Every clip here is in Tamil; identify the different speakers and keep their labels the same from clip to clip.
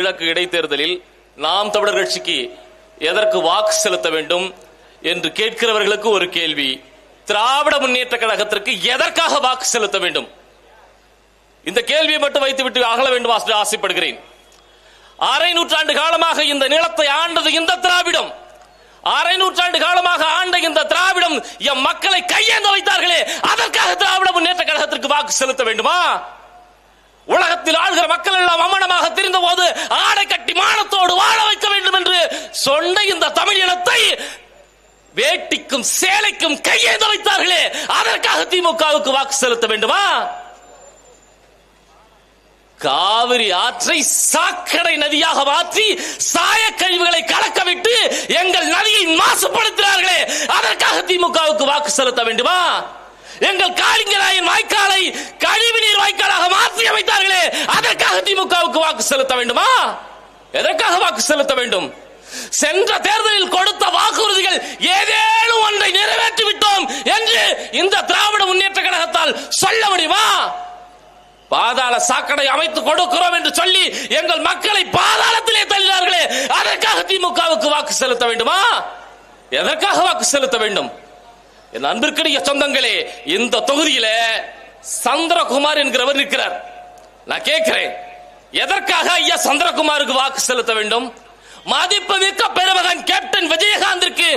Speaker 1: கிழக்கு இடைத்தேர்தலில் நாம் தமிழர் கட்சிக்கு எதற்கு வாக்கு செலுத்த வேண்டும் என்று கேட்கிறவர்களுக்கு ஒரு கேள்வி. திராவிட முன்னேற்ற கழகத்திற்கு எதற்காக வாக்கு செலுத்த வேண்டும்? இந்த கேள்வியை மட்டும் வைத்துவிட்டு அகல வேண்டும் ஆசைப்படுகிறேன். அரை நூற்றாண்டு காலமாக இந்த நிலத்தை ஆண்டது இந்த திராவிடம். அரை நூற்றாண்டு காலமாக ஆண்ட இந்த திராவிடம் எம் மக்களை கையேந்த வைத்தார்களே அதற்காக திராவிட முன்னேற்ற கழகத்திற்கு வாக்கு செலுத்த வேண்டுமா? உலகத்தில் ஆளுகிற மக்கள் எல்லாம் அமனமாக தெரிந்த போது ஆடை கட்டி மானத்தோடு வாழ வைக்க வேண்டும் என்று சொன்ன இந்த தமிழ் இனத்தை வேட்டிக்கும் சேலைக்கும் கையேந்த வைத்தார்களே அதற்காக திமுகவுக்கு வாக்கு செலுத்த வேண்டுமா? காவிரி ஆற்றை சாக்கடை நதியாக மாற்றி சாய கழிவுகளை கலக்க விட்டு எங்கள் நதியை மாசுபடுத்தினார்களே. அதற்காக திமுகவுக்கு வாக்கு செலுத்த வேண்டுமா? எங்கள் காளிங்கராயன் வாய்க்காலை கழிவுநீர் வாய்க்காலாக மாற்றி அமைத்தார்களே அதற்காக திமுகவுக்கு வாக்கு செலுத்த வேண்டுமா? எதற்காக வாக்கு செலுத்த வேண்டும்? சென்ற தேர்தலில் கொடுத்த வாக்குறுதிகள் ஏதேனும் ஒன்றை நிறைவேற்றி விட்டோம் என்று இந்த திராவிட முன்னேற்ற கழகத்தால் சொல்ல முடியுமா? பாதாள சாக்கடை அமைத்து கொடுக்கிறோம் என்று சொல்லி எங்கள் மக்களை பாதாளத்திலே தள்ளினார்களே அதற்காக திமுகவுக்கு வாக்கு செலுத்த வேண்டுமா? எதற்காக வாக்கு செலுத்த வேண்டும்? என் அன்பிற்குரிய சொந்தங்களே இந்த தொகுதியில சந்திரகுமார் என்கிறவர் நிற்கிறார். நான் கேட்கிறேன் எதற்காக ஐயா சந்திரகுமாருக்கு வாக்கு செலுத்த வேண்டும்? மதிப்புமிக்க பெருமகன் கேப்டன் விஜயகாந்திற்கு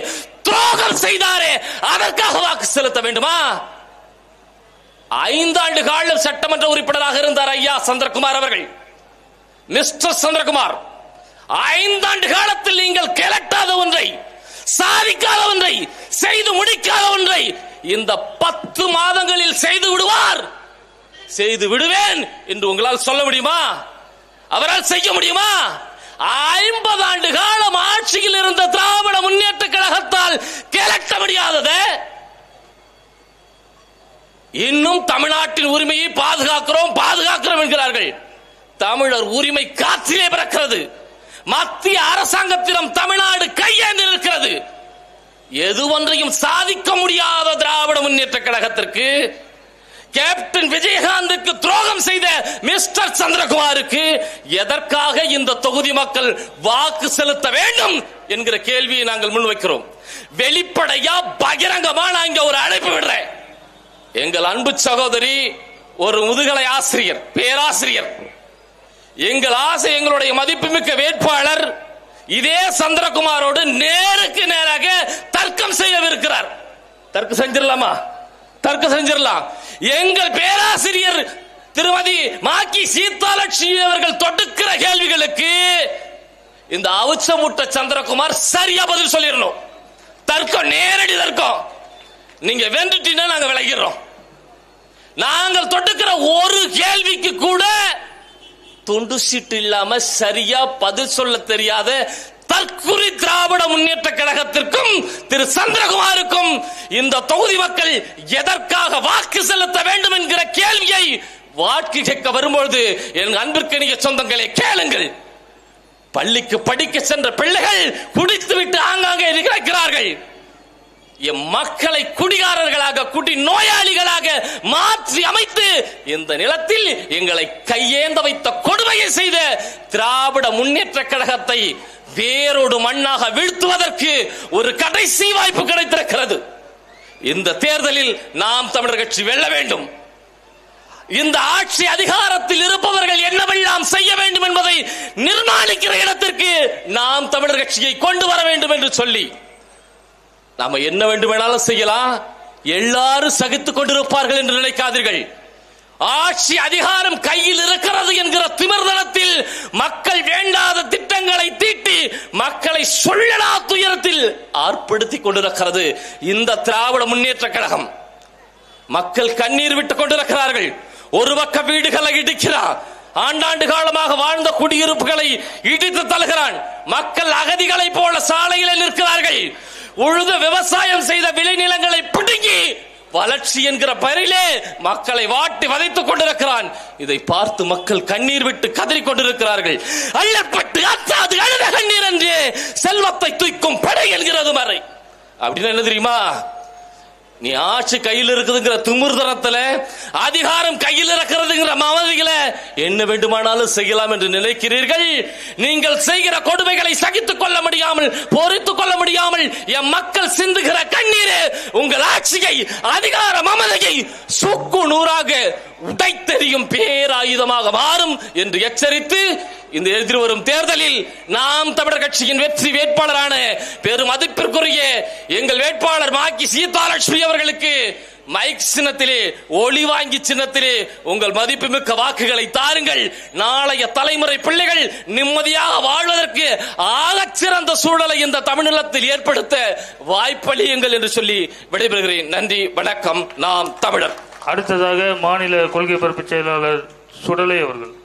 Speaker 1: துரோகம் செய்தாரே அதற்காக வாக்கு செலுத்த வேண்டுமா? ஐந்தாண்டு காலம் சட்டமன்ற உறுப்பினராக இருந்தார் ஐயா சந்திரகுமார் அவர்கள். மிஸ்டர் சந்திரகுமார் ஐந்தாண்டு காலத்தில் நீங்கள் கிளட்டாத ஒன்றை சாதிக்காத ஒன்றை செய்து முடிக்காத ஒன்றை இந்த பத்து மாதங்களில் செய்து விடுவார். செய்து விடுவேன் என்று உங்களால் சொல்ல முடியுமா? அவரால் செய்ய முடியுமா? ஐம்பது ஆண்டு காலம் ஆட்சியில் இருந்த திராவிட முன்னேற்ற கழகத்தால் கிளக்க முடியாதது. இன்னும் தமிழ்நாட்டின் உரிமையை பாதுகாக்கிறோம் பாதுகாக்கிறோம் என்கிறார்கள். தமிழர் உரிமை காற்றிலே பிறக்கிறது. மத்திய அரசாங்கத்திடம் தமிழ்நாடு கையேந்து இருக்கிறது எது ஒன்றையும் சாதிக்க முடியாத திராவிட முன்னேற்ற கழகத்திற்கு கேப்டன் விஜயகாந்துக்கு துரோகம் செய்த மிஸ்டர் சந்திரகுமாருக்கு எதற்காக இந்த தொகுதி மக்கள் வாக்கு செலுத்த வேண்டும் என்கிற கேள்வியை நாங்கள் முன்வைக்கிறோம் வெளிப்படையா பகிரங்கமா நான் இங்க ஒரு அழைப்பு விடுறேன். எங்கள் அன்பு சகோதரி ஒரு முதுகலை ஆசிரியர் பேராசிரியர். எங்கள் ஆசை எங்களுடைய மதிப்புமிக்க வேட்பாளர் இதே சந்திரகுமாரோடு நேருக்கு நேராக தர்க்கம் செய்யவிருக்கிறார். தர்க்கம் செஞ்சிடலாமா தர்க்கம் செஞ்சிடலாம் எங்கள் பேராசிரியர் திருமதி மாக்கி சீதாலட்சுமி அவர்கள் தொடுக்கிற கேள்விகளுக்கு இந்த அவுச்சமுட்ட சந்திரகுமார் சரியா பதில் சொல்லிடணும் தர்க்கம் நேரடி தர்க்கம். நீங்க வென்றுட்டீங்கன்னா நாங்க விளைகிறோம் நாங்கள் தொட்டுக்கிற ஒரு கேள்விக்கு கூட துண்டு சீட்டு இல்லாம சரியா பதில் சொல்ல தெரியாத தற்குறி திராவிட முன்னேற்ற கழகத்திற்கும் திரு சந்திரகுமாருக்கும் இந்த தொகுதி மக்கள் எதற்காக வாக்கு செலுத்த வேண்டும் என்கிற கேள்வியை வாக்கு கேட்க வரும்பொழுது என் அன்பிற்கனிய சொந்தங்களை கேளுங்கள். பள்ளிக்கு படிக்க சென்ற பிள்ளைகள் குடித்துவிட்டு ஆங்காங்கே இருக்கிறார்கள் எம் மக்களை குடிகாரர்களாக குடி நோயாளிகளாக மாற்றி அமைத்து இந்த நிலத்தில் எங்களை கையேந்த வைத்த கொடுமையை செய்த திராவிட முன்னேற்ற கழகத்தை வேரோடு மண்ணாக வீழ்த்துவதற்கு ஒரு கடைசி வாய்ப்பு கிடைத்திருக்கிறது. இந்த தேர்தலில் நாம் தமிழர் கட்சி வெல்ல வேண்டும். இந்த ஆட்சி அதிகாரத்தில் இருப்பவர்கள் என்னவெல்லாம் செய்ய வேண்டும் என்பதை நிர்மாணிக்கிற இடத்திற்கு நாம் தமிழர் கட்சியை கொண்டு வர வேண்டும் என்று சொல்லி நாம என்ன வேண்டுமானாலும் செய்யலாம். எல்லாரும் சகித்துக் கொண்டிருப்பார்கள் என்று நினைக்காதீர்கள். ஆட்சி அதிகாரம் கையில் இருக்கிறது என்கிற திமிர்தனத்தில் மக்கள் வேண்டாத திட்டங்களை தீட்டி மக்களை சொல்லலா துயரத்தில் ஆர்ப்படுத்திக் கொண்டிருக்கிறது இந்த திராவிட முன்னேற்ற கழகம். மக்கள் கண்ணீர் விட்டுக் கொண்டிருக்கிறார்கள். ஒரு பக்க வீடுகளை இடிக்கிறான். ஆண்டாண்டு காலமாக வாழ்ந்த குடியிருப்புகளை இடித்து தழுகிறான் மக்கள் அகதிகளை போல சாலையில் நிற்கிறார்கள். உழுது விவசாயம் செய்த விளைநிலங்களை பிடுங்கி வளர்ச்சி என்கிற பெயரிலே மக்களை வாட்டி வதைத்துக் கொண்டிருக்கிறான். இதை பார்த்து மக்கள் கண்ணீர் விட்டு கதறி கொண்டிருக்கிறார்கள். அள்ளப்பட்டு அத்தாது அழுத கண்ணீர் என்று செல்வத்தை தூக்கும் படை என்கிறது மறை. அப்படின்னு என்ன தெரியுமா? நீ ஆட்சி கையில் இருக்குதுங்கிற திமிர்தனத்துல அதிகாரம் கையில் இருக்கிறதுங்கிற மமதிகள என்ன வேண்டுமானாலும் செய்யலாம் என்று நினைக்கிறீர்கள்? நீங்கள் செய்கிற கொடுமைகளை சகித்துக் கொள்ள முடியாமல் பொறுத்துக் கொள்ள முடியாமல் என் மக்கள் சிந்துகிற கண்ணீர் உங்கள் ஆட்சியை அதிகார மமதையை சுக்கு நூறாக உடைத்தெறியும் பேராயுதமாக மாறும் என்று எச்சரித்து இந்த எதிர்வரும் தேர்தலில் நாம் தமிழர் கட்சியின் வெற்றி வேட்பாளரான பெரும் மதிப்பிற்குரிய எங்கள் வேட்பாளர் மாக்கி சீதாலட்சுமி அவர்களுக்கு மைக் சின்னத்திலே ஒளி வாங்கி சின்னத்திலே உங்கள் மதிப்புமிக்க வாக்குகளை தாருங்கள். நாளைய தலைமுறை பிள்ளைகள் நிம்மதியாக வாழ்வதற்கு ஆகச் சிறந்த சூழலை இந்த தமிழ்நிலத்தில் ஏற்படுத்த வாய்ப்பளியுங்கள் என்று சொல்லி விடைபெறுகிறேன். நன்றி வணக்கம். நாம் தமிழர்.
Speaker 2: அடுத்ததாக மாநில கொள்கை பரப்பு செயலாளர் சுடலை அவர்கள்.